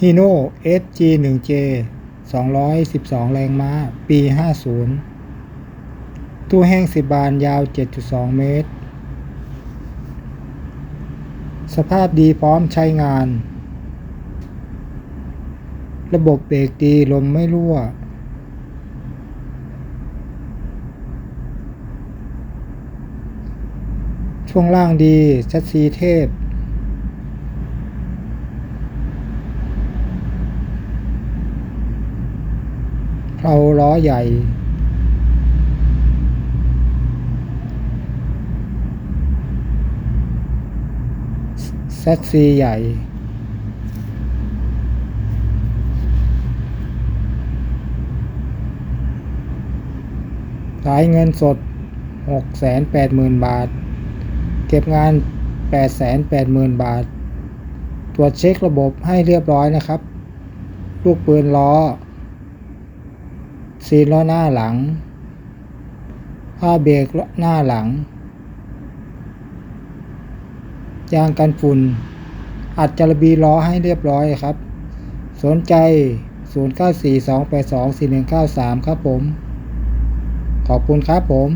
ฮีโน่ SG1J 212 แรงม้า ปี 50 ตู้แห้ง 10 บานยาว 7.2 เมตร สภาพดีพร้อมใช้งาน ระบบเบรกดีลมไม่รั่ว ช่วงล่างดีชัดซีเทพ เพลาล้อใหญ่แซดซีใหญ่จ่ายเงินสด 680,000 บาท เก็บงาน 880,000 บาท ตรวจเช็คระบบให้เรียบร้อยนะครับ ลูกปืนล้อ ซีนล้อหน้าหลัง ผ้าเบรกหน้าหลัง ยางกันฝุ่น อัดจารบีล้อให้เรียบร้อยครับ สนใจ 0942824193 ครับผม ขอบคุณครับผม